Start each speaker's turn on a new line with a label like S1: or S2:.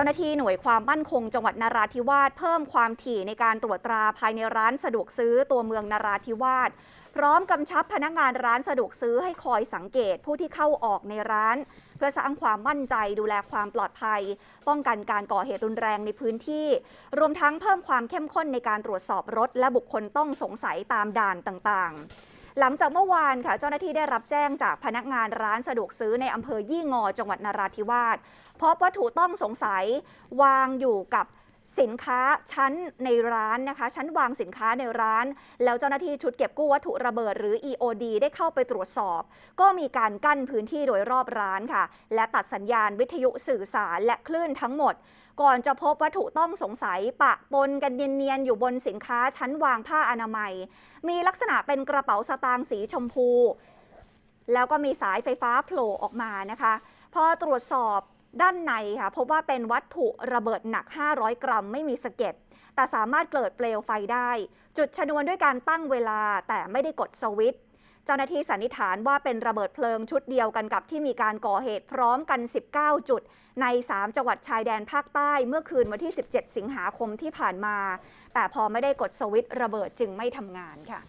S1: จ้าหน้าที่หน่วยความมั่นคงจังหวัดนราธิวาสเพิ่มความถี่ในการตรวจตราภายในร้านสะดวกซื้อตัวเมืองนราธิวาสพร้อมกำชับพนักงานร้านสะดวกซื้อให้คอยสังเกตผู้ที่เข้าออกในร้าน เพื่อสร้างความมั่นใจดูแลความปลอดภัย ป้องกันการก่อเหตุรุนแรงในพื้นที่ รวมทั้งเพิ่มความเข้มข้นในการตรวจสอบรถ และบุคคลต้องสงสัยตามด่านต่างๆ หลังจากเมื่อวานค่ะ เจ้าหน้าที่ได้รับแจ้งจากพนักงานร้านสะดวกซื้อในอำเภอยี่งอจังหวัดนราธิวาสพบวัตถุต้องสงสัยวางอยู่กับ สินค้าชั้นในร้านนะคะ ชั้นวางสินค้าในร้าน แล้วเจ้าหน้าที่ชุดเก็บกู้วัตถุระเบิดหรือ EOD ได้เข้าไปตรวจสอบ ก็มีการกั้นพื้นที่โดยรอบร้านค่ะ และตัดสัญญาณวิทยุสื่อสารและคลื่นทั้งหมด ก่อนจะพบวัตถุต้องสงสัยปะปนกันเนียนๆอยู่บนสินค้าชั้นวางผ้าอนามัย มีลักษณะเป็นกระเป๋าสตางค์สีชมพู แล้วก็มีสายไฟฟ้าโผล่ออกมานะคะ พอตรวจสอบ ด้านในค่ะพบว่าเป็นวัตถุระเบิดหนัก 500 กรัมไม่มีสะเก็ดแต่สามารถเกิดเปลวไฟได้ จุดชนวนด้วยการตั้งเวลาแต่ไม่ได้กดสวิตช์เจ้าหน้าที่สันนิษฐานว่าเป็นระเบิดเพลิงชุดเดียวกันกับที่มีการก่อเหตุพร้อมกัน 19 จุด ใน 3 จังหวัดชายแดนภาคใต้เมื่อคืนวันที่ 17 สิงหาคมที่ผ่านมา แต่พอไม่ได้กดสวิตช์ระเบิดจึงไม่ทำงานค่ะ